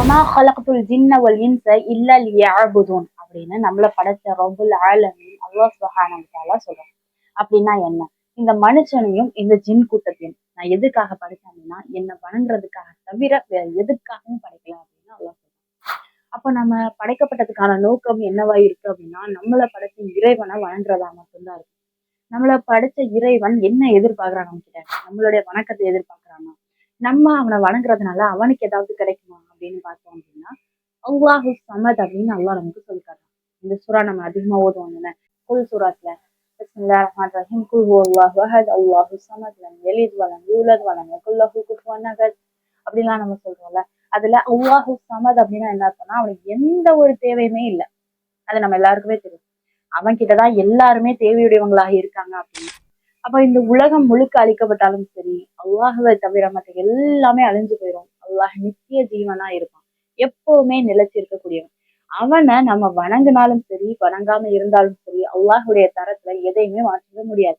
ஒமா ஹலகத்துல் ஜின்ன வல் இன்ச இல்ல லியஅபுதுன் அப்படின்னு நம்மளை படைச்ச ரபுல் ஆலமின் அல்லாஹ் சுப்ஹானஹு சொல்றோம் அப்படின்னா என்ன? இந்த மனுஷனையும் இந்த ஜின் கூட்டத்தையும் நான் எதுக்காக படைச்சேன் அப்படின்னா என்னை வணங்குறதுக்காக தவிர வேற எதுக்காகவும் படைக்கலாம் அப்படின்னு அல்லாஹ் சொல்றான். அப்போ நம்ம படைக்கப்பட்டதுக்கான நோக்கம் என்னவா இருக்கு அப்படின்னா நம்மளை படைச்ச இறைவனை வணங்குறதா மட்டும்தான் இருக்கு. நம்மளை படைச்ச இறைவன் என்ன எதிர்பார்க்கிறான் நம்ம கிட்ட? நம்மளுடைய வணக்கத்தை எதிர்பார்க்க நம்ம அவனை வணங்குறதுனால அவனுக்கு ஏதாவது கிடைக்குமா அப்படின்னு பார்த்தோம் அப்படின்னா அல்லாஹு சமத் அப்படின்னு அல்லா நமக்கு சொல்லிக்காரு இந்த சுறா நம்ம அதிகமா ஓதுவோம் என்ன குல் சுறாத்துல பிஸ்மில்லாஹிர் ரஹ்மானிர் ரஹீம் குல் ஹுவல்லாஹு அஹத் அல்லாஹு சமத் லம் யலித் வலம் யூலத் வலம் யகுல் குஃபுவன் அஹத் அப்படிலாம் நம்ம சொல்றோம்ல அதுல அல்லாஹு சமத் அப்படின்னா என்ன அர்த்தம்னா அவனுக்கு எந்த ஒரு தேவையுமே இல்லை. அது நம்ம எல்லாருக்குமே தெரியும். அவன் கிட்டதான் எல்லாருமே தேவையுடையவங்களாக இருக்காங்க அப்படின்னு அப்ப இந்த உலகம் முழுக்க அழிக்கப்பட்டாலும் சரி அல்லாஹுவை தவிர மற்ற எல்லாமே அழிஞ்சு போயிடும் அல்லாஹ் நித்திய ஜீவனா இருப்பான். எப்பவுமே நிலைச்சு இருக்கக்கூடியவன் அவனை நம்ம வணங்கினாலும் சரி வணங்காம இருந்தாலும் சரி அல்லாஹுடைய தரத்துல எதையுமே மாற்றிட முடியாது.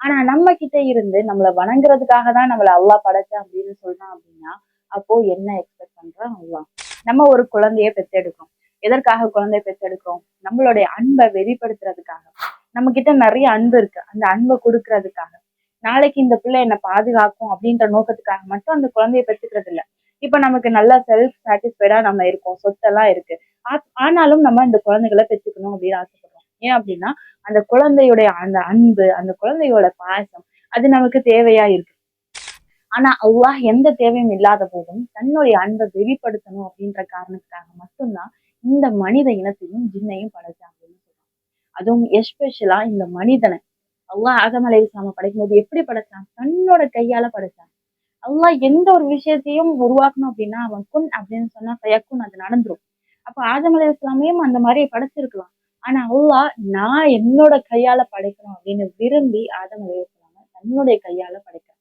ஆனா நம்ம கிட்ட இருந்து நம்மளை வணங்குறதுக்காக தான் நம்மள அல்லாஹ் படைச்சா அப்படின்னு சொல்றான் அப்படின்னா அப்போ என்ன எக்ஸ்பெக்ட் பண்றான் அல்லாஹ்? நம்ம ஒரு குழந்தைய பெற்றெடுக்கிறோம். எதற்காக குழந்தைய பெற்றெடுக்கிறோம்? நம்மளுடைய அன்பை வெளிப்படுத்துறதுக்காக. நம்ம கிட்ட நிறைய அன்பு இருக்கு. அந்த அன்பை கொடுக்கறதுக்காக. நாளைக்கு இந்த பிள்ளை என்னை பாதுகாக்கும் அப்படின்ற நோக்கத்துக்காக மட்டும் அந்த குழந்தைய பெற்றுக்கிறது இல்ல இப்ப நமக்கு நல்ல செல்ஃப் சாட்டிஸ்ஃபைடா நம்ம இருக்கோம். சொத்தெல்லாம் இருக்கு. ஆனாலும் நம்ம இந்த குழந்தைகளை பெற்றுக்கணும் அப்படின்னு ஆசைப்படுறோம். ஏன் அப்படின்னா அந்த குழந்தையுடைய அந்த அன்பு அந்த குழந்தையோட பாசம் அது நமக்கு தேவையா இருக்கு. ஆனா அல்லாஹ் எந்த தேவையும் இல்லாத போதும் தன்னுடைய அன்பை வெளிப்படுத்தணும் அப்படின்ற காரணத்துக்காக மட்டும்தான் இந்த மனித இனத்தையும் ஜின்னையும் படைச்சாங்க அப்படின்னு சொல்றாங்க. அதுவும் எஸ்பெஷலா இந்த மனிதனை அல்லாஹ் ஆதம் அலை இஸ்லாம படைக்கும் போது எப்படி படைச்சான்? தன்னோட கையால படைச்சான். அல்லாஹ் எந்த ஒரு விஷயத்தையும் உருவாக்கணும் அப்படின்னா அவன் குன் அப்படின்னு சொன்னா சயக்குன் அது நடந்துரும். அப்ப ஆதம் அலை இஸ்லாமையும் அந்த மாதிரி படைச்சிருக்கலாம். ஆனா அல்லாஹ் நான் என்னோட கையால படைக்கணும் அப்படின்னு விரும்பி ஆதம் அலை இஸ்லாம தன்னுடைய கையால படைக்கிறான்.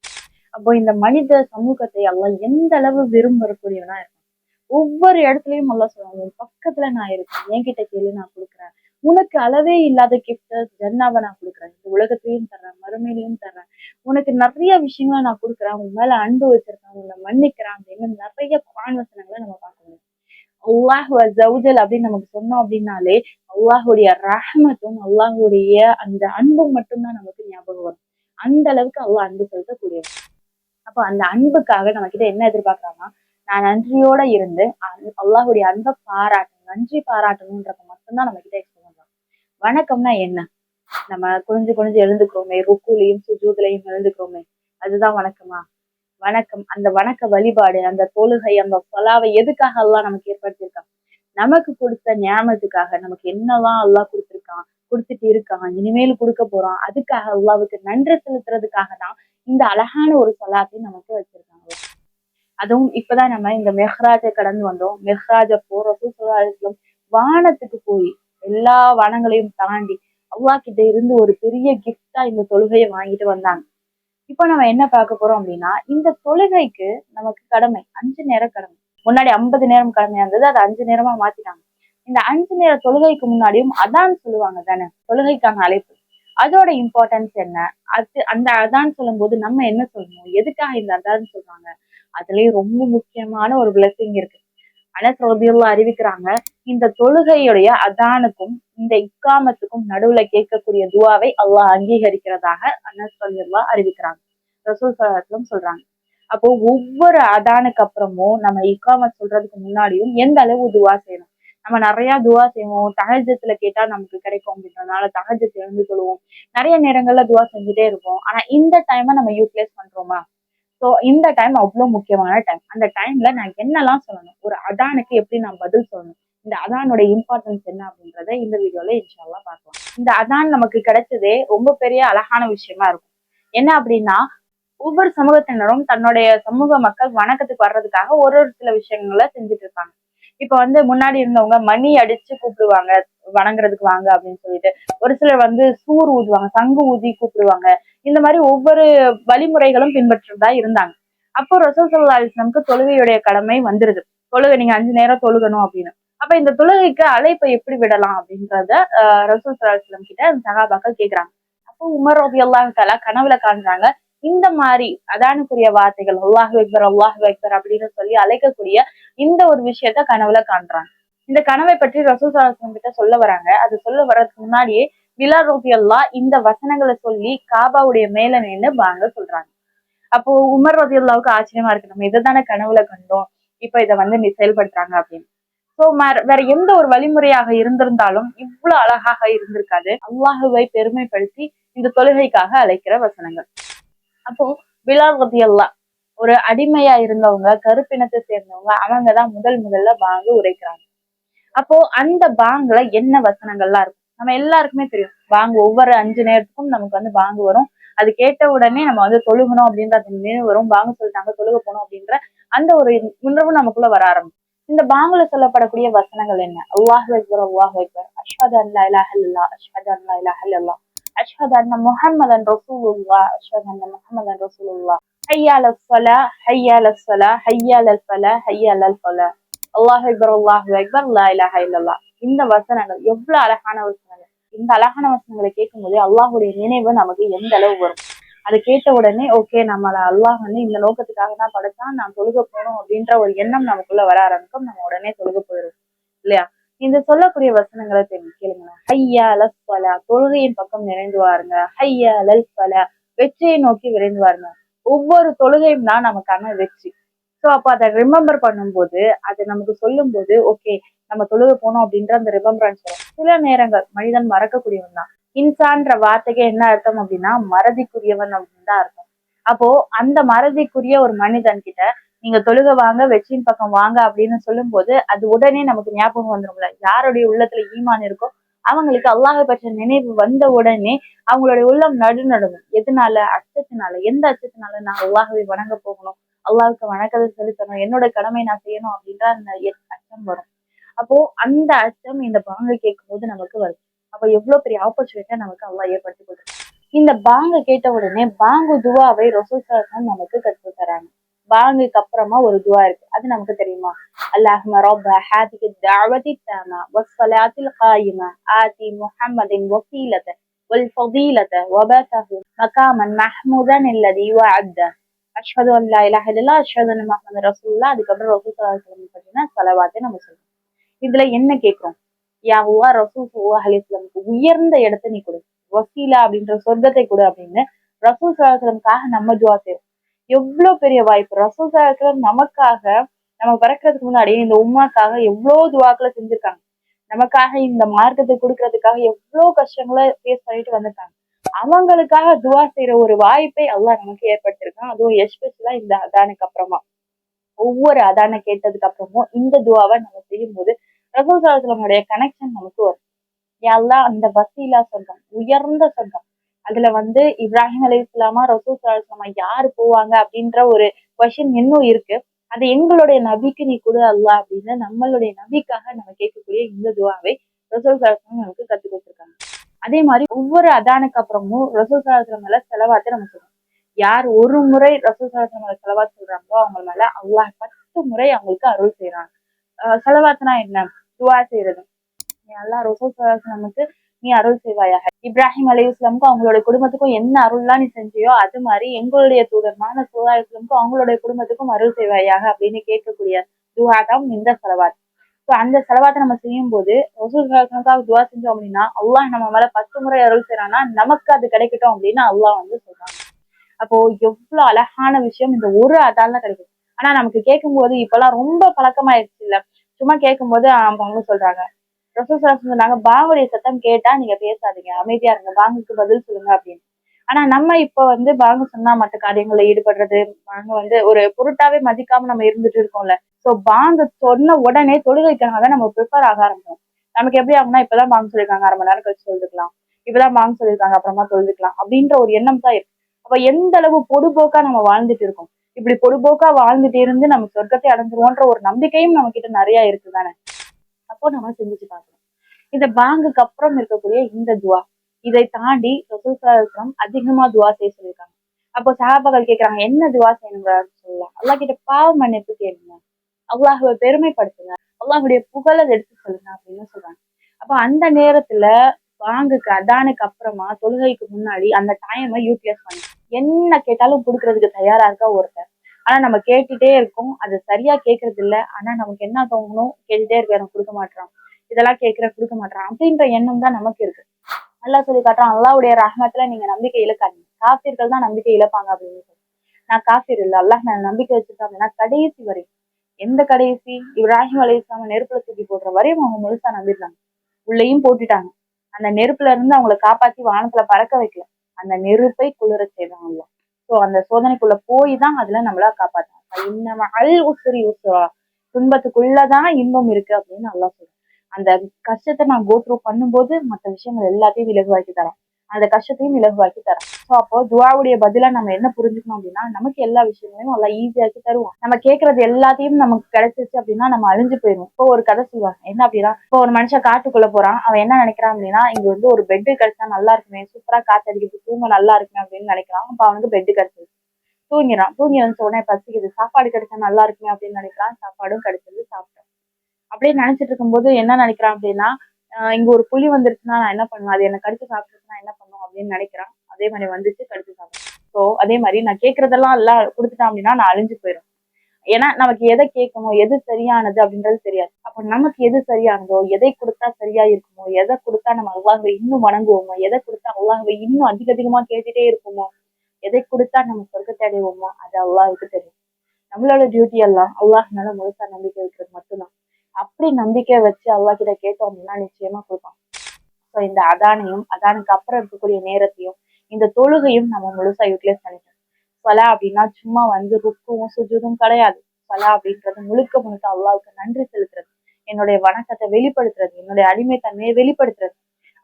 அப்போ இந்த மனித சமூகத்தை அல்லாஹ் எந்த அளவு விரும்பக்கூடியவனா இருக்கும் ஒவ்வொரு இடத்துலயும் அல்லாஹ் சொல்லுவாங்க பக்கத்துல நான் இருக்கேன். என்கிட்ட கேள்வி நான் கொடுக்குறேன். உனக்கு அளவே இல்லாத கிஃப்ட் ஜன்னாவை நான் கொடுக்குறேன். இந்த உலகத்திலையும் தர்றேன் மறுமையிலையும் தர்றேன். உனக்கு நிறைய விஷயங்களை நான் கொடுக்குறேன். உன் மேல அன்பு வச்சிருக்கேன் உன்னை மன்னிக்கிறேன் அப்படின்னு நிறைய குரான் வசனங்களை நம்ம பார்க்க முடியும். அல்லாஹ் ஜவுஜல் அப்படின்னு நமக்கு சொன்னோம் அப்படின்னாலே அல்லாஹுடைய ரஹமத்தும் அல்லாஹுடைய அந்த அன்பும் மட்டும்தான் நமக்கு ஞாபகம் வரும். அந்த அளவுக்கு அல்லாஹ் அன்பு செலுத்தக்கூடியது அப்போ அந்த அன்புக்காக நம்ம கிட்ட என்ன எதிர்பார்க்கறாங்கன்னா நான் நன்றியோட இருந்து அல்லாஹுடைய அன்பை பாராட்டணும் நன்றி பாராட்டணும்ன்றத மட்டும்தான் நம்ம கிட்ட வணக்கம்னா என்ன? நம்ம குனிஞ்சு குனிஞ்சு எழுந்துக்கிறோமே ருக்குலையும் சுஜூதுலையும் எழுந்துக்கிறோமே அதுதான் வணக்கமா? வணக்கம் அந்த வணக்க வழிபாடு அந்த தொழுகை அந்த சொலாவை எதுக்காக எல்லாம் நமக்கு ஏற்படுத்தியிருக்கான் நமக்கு கொடுத்த ஞாபகத்துக்காக நமக்கு என்னெல்லாம் அல்லாஹ் கொடுத்துருக்கான் கொடுத்துட்டு இருக்கான் இனிமேல் கொடுக்க போறான் அதுக்காக அல்லாவுக்கு நன்றி செலுத்துறதுக்காக தான் இந்த அழகான ஒரு சொலாத்தையும் நமக்கு வச்சிருக்காங்க. அதுவும் இப்பதான் நம்ம இந்த மெஹ்ராஜை கடந்து வந்தோம். மெஹ்ராஜ போறதும் வானத்துக்கு போய் எல்லா வானங்களையும் தாண்டி அவ்வா கிட்ட இருந்து ஒரு பெரிய கிஃப்டா இந்த தொழுகையை வாங்கிட்டு வந்தாங்க. இப்போ நம்ம என்ன பார்க்க போறோம் அப்படின்னா இந்த தொழுகைக்கு நமக்கு கடமை அஞ்சு நேரம் கடமை. முன்னாடி ஐம்பது நேரம் கடமையா இருந்தது அதை அஞ்சு நேரமா மாத்திட்டாங்க. இந்த அஞ்சு நேர தொழுகைக்கு முன்னாடியும் அதான் சொல்லுவாங்க தானே தொழுகைக்கான அழைப்பு. அதோட இம்பார்ட்டன்ஸ் என்ன? அது அந்த அதான் சொல்லும்போது நம்ம என்ன சொல்லணும்? எதுக்காக இந்த அதான் சொல்றாங்க? அதுலயும் ரொம்ப முக்கியமான ஒரு blessing இருக்கு. அனஸ் ரோதியுல்லா அறிவிக்கிறாங்க இந்த தொழுகையுடைய அதானுக்கும் இந்த இக்காமத்துக்கும் நடுவுல கேட்கக்கூடிய துவாவை அல்லாஹ் அங்கீகரிக்கிறதாக அனஸ் ரோதியுல்லா அறிவிக்கிறாங்க. ரசூல் சலாத்துலம் சொல்றாங்க அப்போ ஒவ்வொரு அதானுக்கு அப்புறமும் நம்ம இக்காமத் சொல்றதுக்கு முன்னாடியும் எந்த அளவு துவா செய்யணும்? நம்ம நிறைய துவா செய்வோம் தகஜத்துல கேட்டா நமக்கு கிடைக்கும் அப்படின்றதுனால தகஜத்தை எழுந்து சொல்லுவோம் நிறைய நேரங்கள்ல துவா செஞ்சுட்டே இருப்போம். ஆனா இந்த டைமை நம்ம யூட்டிலைஸ் பண்றோமா? ஸோ இந்த டைம் அவ்வளோ முக்கியமான டைம் அந்த டைம்ல நான் என்னெல்லாம் சொல்லணும்? ஒரு அதானுக்கு எப்படி நான் பதில் சொல்லணும்? இந்த அதானோட இம்பார்ட்டன்ஸ் என்ன அப்படின்றத இந்த வீடியோல இன்ஷால்லாம் பார்க்கலாம். இந்த அதான் நமக்கு கிடைச்சதே ரொம்ப பெரிய அழகான விஷயமா இருக்கும். என்ன அப்படின்னா ஒவ்வொரு சமூகத்தினரும் தன்னுடைய சமூக மக்கள் வணக்கத்துக்கு வர்றதுக்காக ஒரு ஒரு சில விஷயங்களை செஞ்சுட்டு இருக்காங்க. இப்ப வந்து முன்னாடி இருந்தவங்க மணி அடிச்சு கூப்பிடுவாங்க வணங்குறதுக்கு வாங்க அப்படின்னு சொல்லிட்டு. ஒரு சிலர் வந்து சூர் ஊதுவாங்க சங்கு ஊதி கூப்பிடுவாங்க. இந்த மாதிரி ஒவ்வொரு வழிமுறைகளும் பின்பற்றதா இருந்தாங்க. அப்போ ரசூல் தொழுகையுடைய கடமை வந்துருது. தொழுகை நீங்க அஞ்சு நேரம் தொழுகணும் அப்படின்னு. அப்ப இந்த தொழுகைக்கு அழைப்பை எப்படி விடலாம் அப்படின்றத ஆஹ் ரசூல் சல்லா கிட்ட அந்த சகாபாக்கள் கேக்குறாங்க. அப்போ உமர் ரபி அல்லாஹால கனவுல காண்றாங்க இந்த மாதிரி அதானுக்குரிய வார்த்தைகள் அல்லாஹ் வைப்பர் அல்லாஹ் வைப்பர் அப்படின்னு சொல்லி அழைக்கக்கூடிய இந்த ஒரு விஷயத்த கனவுல காண்றாங்க. இந்த கனவை பற்றி ரசூல் சாஸ்திரம் கிட்ட சொல்ல வராங்க. அது சொல்ல வர்றதுக்கு முன்னாடியே விலா ரோபி அல்லா இந்த வசனங்களை சொல்லி காபாவுடைய மேல நின்று வாங்க சொல்றாங்க. அப்போ உமர் ரதி அல்லாவுக்கு ஆச்சரியமா இருக்கு. நம்ம இதை தானே கனவுல கண்டோம். இப்ப இதை வந்து நீ செயல்படுத்துறாங்க அப்படின்னு. சோ வேற எந்த ஒரு வழிமுறையாக இருந்திருந்தாலும் இவ்வளவு அழகாக இருந்திருக்காது. அல்லாஹுவை பெருமைப்படுத்தி இந்த தொழுகைக்காக அழைக்கிற வசனங்கள். அப்போ விழா ரதி ஒரு அடிமையா இருந்தவங்க கருப்பினத்தை சேர்ந்தவங்க அவங்கதான் முதல் முதல்ல பாங்கு உரைக்கிறாங்க. அப்போ அந்த பாங்குல என்ன வசனங்கள்லாம் இருக்கும்? நம்ம எல்லாருக்குமே தெரியும். பாங்கு ஒவ்வொரு அஞ்சு நேரத்துக்கும் நமக்கு வந்து பாங்கு வரும். அது கேட்ட உடனே நம்ம வந்து தொழுகணும் அப்படின்ற அது நினைவு வரும். பாங்கு சொல்லிட்டாங்க தொழுக போனோம் அப்படின்ற அந்த ஒரு உணர்வு நமக்குள்ள வர ஆரம்பிக்கும். இந்த பாங்குல சொல்லப்படக்கூடிய வசனங்கள் என்ன? அல்லாஹ் அக்பர் அல்லாஹ் அக்பர். அஷ்ஹது அல்லா இலாஹ இல்லல்லா அஷ்ஹது அல்லா இலாஹ இல்லல்லா அஷ்ஹது அன்ன முஹம்மதன் ரசூலுல்லா அஷ்ஹது அன்ன முஹம்மதன் ரசூலுல்லா ஹையால் ஃபலா ஹையால் ஃபலா ஹையால் ஃபலா ஹையால் ஃபலா அல்லாஹ் அக்பர் அல்லாஹ் அக்பர் லா இலாஹா இல்லல்லா இந்த வசனங்கள் எவ்வளவு அழகான வசனங்கள். இந்த அழகான வசனங்களை கேட்கும் போது அல்லாஹுடைய நினைவு நமக்கு எந்த அளவு வரும்? அதை கேட்ட உடனே ஓகே நம்மள அல்லாஹ் வந்து இந்த நோக்கத்துக்காக தான் படைத்தான் நான் தொழுக போகணும் அப்படின்ற ஒரு எண்ணம் நமக்குள்ள வர ஆரம்பிக்கும். நம்ம உடனே தொழுக போயிடும் இல்லையா? இந்த சொல்லக்கூடிய வசனங்களை தெரிஞ்சு கேளுங்களேன். ஹையா லஸ் தொழுகையின் பக்கம் நிறைந்து வாருங்க. ஹையா லல் பல வெற்றியை நோக்கி விரைந்து வாருங்க. ஒவ்வொரு தொழுகையும் தான் நமக்கான வெற்றி. ஸோ அப்போ அதை ரிமெம்பர் பண்ணும்போது அது நமக்கு சொல்லும் போது ஓகே நம்ம தொழுக போனோம் அப்படின்ற அந்த ரிமெம்பரன்ஸ் வரும். சில நேரங்கள் மனிதன் மறக்கக்கூடியவன் தான். இன்சான்ற வார்த்தைக்கு என்ன அர்த்தம் அப்படின்னா மறதிக்குரியவன் அப்படின்னு தான் அர்த்தம். அப்போ அந்த மறதிக்குரிய ஒரு மனிதன் கிட்ட நீங்க தொழுக வாங்க வெற்றியின் பக்கம் வாங்க அப்படின்னு சொல்லும் போது அது உடனே நமக்கு ஞாபகம் வந்துடும்ல யாருடைய உள்ளத்துல ஈமான் இருக்கோ அவங்களுக்கு அல்லாஹை பற்றிய நினைவு வந்த உடனே அவங்களுடைய உள்ளம் நடு நடணும் எதனால? அச்சத்தினால. எந்த அச்சத்தினால நான் அல்லாஹவை வணங்க போகணும்? அல்லாவுக்கு வணக்கத்தை செலுத்தணும்? என்னோட கடமை நான் செய்யணும் அப்படின்ற அந்த அச்சம் வரும். அப்போ அந்த அச்சம் இந்த பாங்க கேட்கும் போது நமக்கு வரும் அப்ப எவ்வளவு பெரிய ஆப்பர்ச்சுனிட்டியா நமக்கு அல்லா ஏற்படுத்தி கொடுக்கும் இந்த பாங்க கேட்ட உடனே பாங்கு துவாவை ரொசோசாரம் நமக்கு கற்று தராங்க பாங்குக்கு அப்புறமா ஒரு துவா இருக்கு அது நமக்கு தெரியுமா அல்லாஹும ரப்ப ஹாதிக்கு தாவதி தாமா வஸ்ஸலாத்தில் காயிமா ஆதி முஹம்மதின் வசீலத والفضيلة وباته مقاما محمودا الذي وعده அஷ்ஹது அல்லா இலாஹ இல்லா அஷ்ஹது முஹம்மது ரசூல்லா அதுக்கப்புறம் ரசூல் சலாஹம் பார்த்தீங்கன்னா செலவாத்தை நம்ம சொல்றோம் இதுல என்ன கேட்கிறோம் யாவா ரசூல் சுல்லா அலிஸ்லமுக்கு உயர்ந்த இடத்த நீ கொடு வசீலா அப்படின்ற சொர்க்கத்தை கொடு அப்படின்னு ரசூல் சலாஹலமுக்காக நம்ம துவா செய்யறோம் எவ்வளவு பெரிய வாய்ப்பு? ரசூல் நமக்காக நம்ம பிறக்கிறதுக்கு முன்னாடி இந்த உமாக்காக எவ்வளவு துவாக்களை செஞ்சிருக்காங்க? நமக்காக இந்த மார்க்கத்தை கொடுக்கறதுக்காக எவ்வளவு கஷ்டங்களை ஃபேஸ் பண்ணிட்டு வந்திருக்காங்க? அவங்களுக்காக துவா செய்யற ஒரு வாய்ப்பை அல்லாஹ் நமக்கு ஏற்படுத்திருக்கான். அதுவும் எஸ்பெஷலா இந்த அதானுக்கு அப்புறமா. ஒவ்வொரு அதானை கேட்டதுக்கு அப்புறமும் இந்த துவாவை நம்ம செய்யும் போது ரசூல் சலாசலமுடைய கனெக்ஷன் நமக்கு வரும். எல்லாம் அந்த வசீலா சொர்க்கம் உயர்ந்த சொர்க்கம் அதுல வந்து இப்ராஹிம் அலி இஸ்லாமா ரசூல் சலாசலமா யாரு போவாங்க அப்படின்ற ஒரு கொஷின் இன்னும் இருக்கு. அது எங்களுடைய நபிக்கு நீ கொடு அல்லா அப்படின்னு நம்மளுடைய நபிக்காக நம்ம கேட்கக்கூடிய இந்த துவாவை ரசூல் சலாசலம் நமக்கு கத்துக் கொடுத்துருக்காங்க. அதே மாதிரி ஒவ்வொரு அதானுக்கு அப்புறமும் ரசூல் சலாசலம் மேல செலவாத்தை நம்ம சொல்றோம். யார் ஒரு முறை ரசூல் சலாசலம் மேல செலவாத்து சொல்றாங்களோ அவங்க மேல அல்லாஹ் பத்து முறை அவங்களுக்கு அருள் செய்யறாங்க செலவாத்துனா என்ன? துவா செய்யறது அல்லா ரசூல் சலாசலம் நமக்கு நீ அருள் செய்வாயாக. இப்ராஹிம் அலி இஸ்லாமுக்கும் அவங்களுடைய குடும்பத்துக்கும் என்ன அருள்லாம் நீ செஞ்சியோ அது மாதிரி எங்களுடைய தூதர்மான சோதா இஸ்லாமுக்கும் அவங்களுடைய குடும்பத்துக்கும் அருள் செய்வாயாக அப்படின்னு கேட்கக்கூடிய துவா தான் இந்த செலவாத். ஸோ அந்த செலவாத்தை நம்ம செய்யும் போது ரசூலுக்காக துவா செஞ்சோம் அப்படின்னா அல்லாஹ் நம்ம மேல பத்து முறை அருள் செய்யறான்னா நமக்கு அது கிடைக்கட்டும் அப்படின்னு அல்லாஹ் வந்து சொல்றாங்க அப்போ எவ்வளவு அழகான விஷயம் இந்த ஒரு அதால கிடைக்கும் ஆனா நமக்கு கேட்கும் போது இப்பெல்லாம் ரொம்ப பழக்கமாயிருச்சு இல்ல சும்மா கேட்கும் போது அவங்க சொல்றாங்க ப்ரொஃபஸர் சொன்னாங்க பாங்குடைய சத்தம் கேட்டா நீங்க பேசாதீங்க அமைதியா இருங்க பாங்குக்கு பதில் சொல்லுங்க அப்படின்னு. ஆனா நம்ம இப்ப வந்து பாங்கு சொன்னா மற்ற காரியங்கள்ல ஈடுபடுறது பாங்க வந்து ஒரு பொருட்டாவே மதிக்காம நம்ம இருந்துட்டு இருக்கோம்ல. சோ பாங்கு சொன்ன உடனே தொழுகைக்காக தான் நம்ம ப்ரிப்பேர் ஆக ஆரம்பிக்கும் நமக்கு எப்படி ஆகும்னா இப்பதான் பாங்கு சொல்லியிருக்காங்க அரை மணி நேரம் கழிச்சு சொல்லிக்கலாம் இப்பதான் பாங்கு சொல்லியிருக்காங்க அப்புறமா தொழுதுக்கலாம் அப்படின்ற ஒரு எண்ணம் தான் இருக்கு. அப்ப எந்த அளவு பொடுபோக்கா நம்ம வாழ்ந்துட்டு இருக்கோம்? இப்படி பொடுபோக்கா வாழ்ந்துட்டு இருந்து நம்ம சொர்க்கத்தை அடைஞ்சிருவோன்ற ஒரு நம்பிக்கையும் நம்ம கிட்ட நிறைய இருக்கு தானே அப்போ நம்ம சிந்திச்சு பார்க்கணும். இந்த பாங்குக்கு அப்புறம் இருக்கக்கூடிய இந்த துவா இதை தாண்டி ரசூசலம் அதிகமா துவா செய்ய சொல்லியிருக்காங்க. அப்போ சகாபாக்கள் கேட்கறாங்க என்ன துவா செய்யணுங்க சொல்லலாம் அல்லா கிட்ட பாவ மன்னிப்பு கேளுங்க. அல்லாஹுவை பெருமைப்படுத்துங்க. அல்லாஹுடைய புகழை எடுத்து சொல்லுங்க அப்படின்னு சொல்றாங்க. அப்போ அந்த நேரத்துல வாங்குக்கு அதானுக்கு அப்புறமா தொழுகைக்கு முன்னாடி அந்த டைமை யூட்டிலைஸ் பண்ணி. என்ன கேட்டாலும் கொடுக்கறதுக்கு தயாரா இருக்கா ஒருத்தர் ஆனா நம்ம கேட்டுட்டே இருக்கோம். அது சரியா கேட்கறது இல்ல. ஆனா நமக்கு என்ன தோணும் கேட்டுட்டே இருக்க. எனக்கு கொடுக்க மாட்டான் இதெல்லாம் கேட்கிற கொடுக்க மாட்டான் அப்படின்ற எண்ணம் தான் நமக்கு இருக்கு. நல்லா சொல்லி காட்டுறான். அல்லாவுடைய ரஹமத்துல நீங்க நம்பிக்கை இழக்காதீங்க. காஃபிர்கள் தான் நம்பிக்கை இழப்பாங்க அப்படின்னு சொல்லி. நான் காஃபீர் இல்லை. அல்லாஹ் நான் நம்பிக்கை வச்சிருக்கேன் அப்படின்னா கடைசி வரை எந்த கடைசி? இப்ராஹிம் அலி இஸ்லாம நெருப்புல தூக்கி போடுற வரையும் அவங்க முழுசா நம்பிடுறாங்க உள்ளேயும் போட்டுட்டாங்க. அந்த நெருப்புல இருந்து அவங்கள காப்பாத்தி வானத்துல பறக்க வைக்கல. அந்த நெருப்பை குளிர செய்தாங்க சோ அந்த சோதனைக்குள்ள போய் தான் அதுல நம்மளா காப்பாத்தாங்க இன்னம அல் உசுரி உசுரா துன்பத்துக்குள்ளதான் இன்பம் இருக்கு அப்படின்னு நல்லா சொல்றேன். அந்த கஷ்டத்தை நான் கோத்ரூ பண்ணும்போது மற்ற விஷயங்கள் எல்லாத்தையும் விலகுவாக்கி தரேன். அந்த கஷ்டத்தையும் இலகுவாக்கி தரேன். ஸோ அப்போ துவாவுடைய பதிலா நம்ம என்ன புரிஞ்சுக்கணும் அப்படின்னா நமக்கு எல்லா விஷயங்களையும் நல்லா ஈஸியாக்கி தருவோம். நம்ம கேட்கறது எல்லாத்தையும் நமக்கு கிடைச்சிருச்சு அப்படின்னா நம்ம அழிஞ்சு போயிடும் இப்போ ஒரு கதை சொல்லுவாங்க. என்ன அப்படின்னா இப்போ ஒரு மனுஷன் காட்டுக்குள்ள போறான். அவன் என்ன நினைக்கிறான் அப்படின்னா இங்க வந்து ஒரு பெட்டு கிடைச்சா நல்லா இருக்குமே சூப்பரா காத்தடிக்கிறது தூங்க நல்லா இருக்குமே அப்படின்னு நினைக்கிறான். அப்ப அவனுக்கு பெட்டு கிடைச்சிருச்சு. தூங்கிறான் தூங்கி வந்து உடனே பசிக்குது. சாப்பாடு கிடைச்சா நல்லா இருக்குமே அப்படின்னு நினைக்கிறான். சாப்பாடும் கிடைச்சது சாப்பிட்டான். அப்படியே நினைச்சிட்டு இருக்கும்போது என்ன நினைக்கிறான் அப்படின்னா இங்க ஒரு புலி வந்துருச்சுன்னா நான் என்ன பண்ணுவேன்? அது என்ன கடிச்சு சாப்பிட்டுச்சுன்னா என்ன பண்ணும் அப்படின்னு நினைக்கிறான். அதே மாதிரி வந்துச்சு கடிச்சு சாப்பிடும் ஸோ அதே மாதிரி நான் கேட்கறதெல்லாம் எல்லாம் கொடுத்துட்டேன் அப்படின்னா நான் அழிஞ்சு போயிடும் ஏன்னா நமக்கு எதை கேட்கணும் எது சரியானது அப்படின்றது தெரியாது. அப்போ நமக்கு எது சரியானதோ எதை கொடுத்தா சரியா இருக்குமோ எதை கொடுத்தா நம்ம அல்லாஹவை இன்னும் வணங்குவோமோ எதை கொடுத்தா அல்லாஹவை இன்னும் அதிக அதிகமா கேட்டுட்டே இருப்போமோ எதை கொடுத்தா நம்ம சொர்க்கத்தை அடைவோமோ அது அல்லாஹுக்கு தெரியும். நம்மளோட டியூட்டி எல்லாம் அல்லாஹ் மேல முழுசா நம்பிக்கை வைக்கிறது மட்டும்தான். அப்படி நம்பிக்கை வச்சு அல்லா கிட்ட கேட்டோம் அப்படின்னா நிச்சயமா கொடுப்பான் ஸோ இந்த அதானையும் அதானுக்கு அப்புறம் இருக்கக்கூடிய நேரத்தையும் இந்த தொழுகையும் நம்ம முழுசா யூட்டிலைஸ் பண்ணிக்கணும் சலா அப்படின்னா சும்மா வந்து ருக்கும் சுஜுதும் கிடையாது. சலா அப்படின்றது முழுக்க முழுக்க அல்லாவுக்கு நன்றி செலுத்துறது. என்னுடைய வணக்கத்தை வெளிப்படுத்துறது என்னுடைய அடிமைத்தன்மையை வெளிப்படுத்துறது.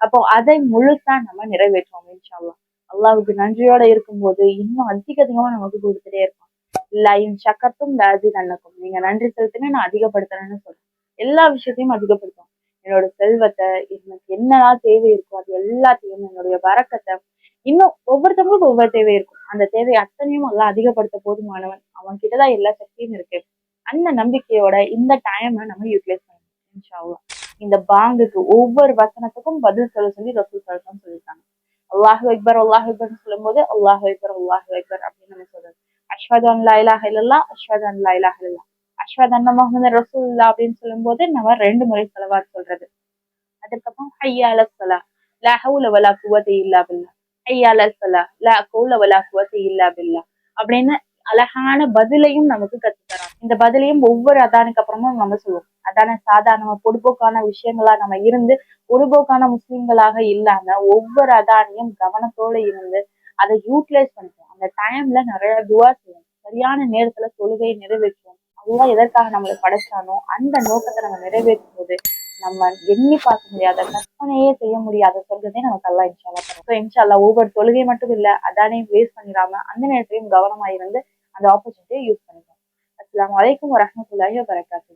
அப்போ அதை முழுசா நம்ம நிறைவேற்றுவோம் இன்ஷால்லா அல்லாவுக்கு நன்றியோட இருக்கும்போது இன்னும் அதிக அதிகமா நமக்கு கொடுத்துட்டே இருப்போம். லைன் சக்கத்தும் லாஜி நன்னக்கும் நீங்க நன்றி செலுத்துங்க நான் அதிகப்படுத்துறேன்னு சொல்றேன். எல்லா விஷயத்தையும் அதிகப்படுத்தும். என்னோட செல்வத்தை எனக்கு என்னெல்லாம் தேவை இருக்கோ அது எல்லாத்தையும் என்னுடைய வரக்கத்தை இன்னும் ஒவ்வொருத்தவங்களுக்கும் ஒவ்வொரு தேவை இருக்கும். அந்த தேவை அத்தனையும் எல்லாம் அதிகப்படுத்த போதுமானவன். அவன் கிட்டதான் எல்லா சக்தியும் இருக்கு. அந்த நம்பிக்கையோட இந்த டைமை நம்ம யூட்டிலைஸ் பண்ணணும் இந்த பாங்குக்கு ஒவ்வொரு வசனத்துக்கும் பதில் சொல்ல சொல்லி ரசூல் சலசம் சொல்லியிருக்காங்க அல்லாஹு அக்பர் அல்லாஹ் அக்பர்னு சொல்லும் போது அல்லாஹு அக்பர் அல்லாஹு அக்பர் அப்படின்னு நம்ம சொல்றது அஸ்வத் அன் லாயிலாக இல்லல்லா அஸ்வத் அன் லாயிலாக இல்லல்லா அஸ்வத் அண்ணா முகமது ரசூல்லா அப்படின்னு சொல்லும் போது நம்ம ரெண்டு முறை செலவார் சொல்றது. அதுக்கப்புறம் ஹையால சலா லா ஹவுல வலா குவத்தை இல்லா பில்லா. ஹையால சலா லா கவுல வலா குவத்தை இல்லா பில்லா. அப்படின்னு அழகான பதிலையும் நமக்கு கத்துக்கலாம் இந்த பதிலையும் ஒவ்வொரு அதானுக்கு அப்புறமும் நம்ம சொல்லுவோம். அதான சாதாரண பொடுபோக்கான விஷயங்களா நம்ம இருந்து பொடுபோக்கான முஸ்லிம்களாக இல்லாம ஒவ்வொரு அதானையும் கவனத்தோட இருந்து அதை யூட்டிலைஸ் பண்ணுவோம் அந்த டைம்ல நிறைய துவா செய்வோம். சரியான நேரத்துல தொழுகையை நிறைவேற்றுவோம். அல்லா எதற்காக நம்மளை படைச்சானோ அந்த நோக்கத்தை நம்ம நிறைவேற்றும் போது நம்ம எண்ணி பார்க்க முடியாத கற்பனையே செய்ய முடியாத சொல்றதே நமக்கு அல்லா இன்ஷால்லா தரும் ஸோ இன்ஷால்லா ஒவ்வொரு தொழுகை மட்டும் இல்ல அதானையும் வேஸ்ட் பண்ணிடாம அந்த நேரத்திலையும் கவனமாக இருந்து அந்த ஆப்பர்ச்சுனிட்டியை யூஸ் பண்ணிக்கலாம் அஸ்லாம் வலைக்கும் வரமத்துல்லாஹி வரகாத்து